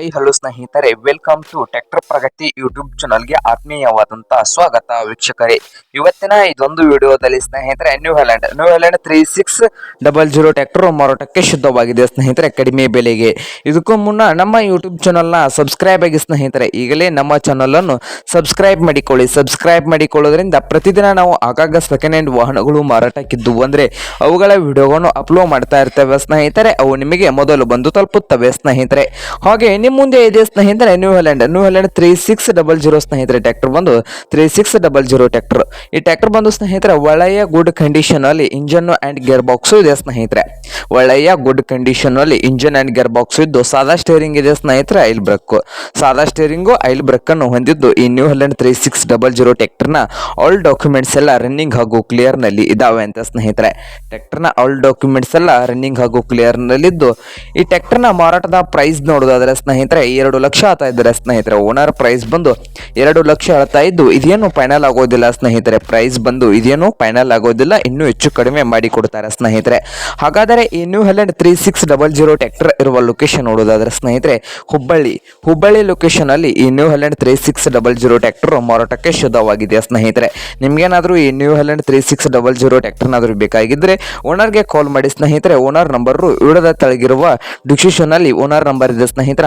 High hello ಸ್ನೇಹಿತರೆ welcome to tractor Pragati YouTube ಚಾನಲ್ಗೆ ಆತ್ಮೀಯವಾದಂತಹ ಸ್ವಾಗತ ವೀಕ್ಷಕರೇ. ಇವತ್ತಿನ ಇದೊಂದು ವಿಡಿಯೋದಲ್ಲಿ ಸ್ನೇಹಿತರೆ New Holland New Holland three six double zero tractor ಮಾರಾಟಕ್ಕೆ ಶುದ್ಧವಾಗಿದೆ ಸ್ನೇಹಿತರೆ, ಕಡಿಮೆ ಬೆಲೆಗೆ. ಇದಕ್ಕೂ ಮುನ್ನ ನಮ್ಮ ಯೂಟ್ಯೂಬ್ ಚಾನಲ್ನ ಸಬ್ಸ್ಕ್ರೈಬ್ ಆಗಿ ಸ್ನೇಹಿತರೆ, ಈಗಲೇ ನಮ್ಮ ಚಾನಲನ್ನು ಸಬ್ಸ್ಕ್ರೈಬ್ ಮಾಡಿಕೊಳ್ಳಿ. ಸಬ್ಸ್ಕ್ರೈಬ್ ಮಾಡಿಕೊಳ್ಳೋದ್ರಿಂದ ಪ್ರತಿದಿನ ನಾವು ಆಗಾಗ ಸೆಕೆಂಡ್ ಹ್ಯಾಂಡ್ ವಾಹನಗಳು ಮಾರಾಟಕ್ಕಿದ್ದು ಅಂದರೆ ಅವುಗಳ ವಿಡಿಯೋಗಳನ್ನು ಅಪ್ಲೋಡ್ ಮಾಡ್ತಾ ಇರ್ತೇವೆ ಸ್ನೇಹಿತರೆ, ಅವು ನಿಮಗೆ ಮೊದಲು ಬಂದು ತಲುಪುತ್ತವೆ ಸ್ನೇಹಿತರೆ. ಹಾಗೆ ನಿಮ್ಮ ಮುಂದೆ ಇದೆ ಸ್ನೇಹಿತರೆ New Holland New Holland three six double zero ಸ್ನೇಹಿತರೆ ಟ್ಯಾಕ್ಟರ್ ಬಂದು three six double zero tractor ಈ ಟ್ಯಾಕ್ಟರ್ ಬಂದು ಸ್ನೇಹಿತರೆ, ಒಳ್ಳೆಯ ಗುಡ್ ಕಂಡೀಷನ್ ಅಲ್ಲಿ ಇಂಜನ್ ಅಂಡ್ ಗೇರ್ ಬಾಕ್ಸ್ ಇದೆ ಸ್ನೇಹಿತರೆ. ಒಳ್ಳೆಯ ಗುಡ್ ಕಂಡೀಷನ್ ಅಲ್ಲಿ ಇಂಜನ್ ಅಂಡ್ ಗೇರ್ ಬಾಕ್ಸ್ ಇದ್ದು ಸಾದಾ ಸ್ಟೇರಿಂಗ್ ಇದೆ ಸ್ನೇಹಿತರೆ ಐಲ್ ಬ್ರೇಕ್ ಸಾದಾ ಸ್ಟೇರಿಂಗು ಐಲ್ ಬ್ರೇಕ್ ಅನ್ನು ಹೊಂದಿದ್ದು ಈ New Holland three six double zero ಟ್ರ್ಯಾಕ್ಟರ್ನ ಆಲ್ ಡಾಕ್ಯುಮೆಂಟ್ಸ್ ಎಲ್ಲ ರನ್ನಿಂಗ್ ಹಾಗೂ ಕ್ಲಿಯರ್ನಲ್ಲಿ ಇದಾವೆ ಅಂತ ಸ್ನೇಹಿತರೆ. ಟ್ರ್ಯಾಕ್ಟರ್ನ ಆಲ್ ಡಾಕ್ಯುಮೆಂಟ್ಸ್ ಎಲ್ಲ ರನ್ನಿಂಗ್ ಹಾಗೂ ಕ್ಲಿಯರ್ ನಲ್ಲಿದ್ದು ಈ ಟ್ರ್ಯಾಕ್ಟರ್ನ ಮಾರಾಟದ ಪ್ರೈಸ್ ನೋಡೋದಾದ್ರೆ ಸ್ನೇಹಿತರೆ ಎರಡು ಲಕ್ಷ ಆಗ್ತಾ ಇದ್ದಾರೆ ಸ್ನೇಹಿತರೆ. ಓನರ್ ಪ್ರೈಸ್ ಬಂದು ಎರಡು ಲಕ್ಷ ಹೇಳ್ತಾ ಇದ್ದು, ಇದೇನು ಫೈನಲ್ ಆಗೋದಿಲ್ಲ ಸ್ನೇಹಿತರೆ. ಪ್ರೈಸ್ ಬಂದು ಇದೇನು ಫೈನಲ್ ಆಗೋದಿಲ್ಲ, ಇನ್ನೂ ಹೆಚ್ಚು ಕಡಿಮೆ ಮಾಡಿ ಕೊಡ್ತಾರೆ ಸ್ನೇಹಿತರೆ. ಹಾಗಾದರೆ ಈ New Holland three six double zero tractor ಇರುವ ಲೊಕೇಶನ್ ನೋಡೋದಾದ್ರೆ ಸ್ನೇಹಿತರೆ, ಹುಬ್ಬಳ್ಳಿ ಹುಬ್ಬಳ್ಳಿ ಲೊಕೇಶನ್ ಅಲ್ಲಿ ಈ New Holland three six double zero tractor ಮಾರಾಟಕ್ಕೆ ಶುದ್ಧವಾಗಿದೆ ಸ್ನೇಹಿತರೆ. ನಿಮ್ಗೇನಾದ್ರೂ ಈ New Holland three six double zero ಟ್ಯಾಕ್ಟರ್ನಾದರೂ ಬೇಕಾಗಿದ್ರೆ ಓನರ್ಗೆ ಕಾಲ್ ಮಾಡಿ ಸ್ನೇಹಿತರೆ. ಓನರ್ ನಂಬರ್ ವಿಡದ ತೆಳಗಿರುವ ಡಿಸ್ಕ್ರಿಪ್ಷನ್ ಅಲ್ಲಿ ಓನರ್ ನಂಬರ್ ಇದೆ ಸ್ನೇಹಿತರೆ.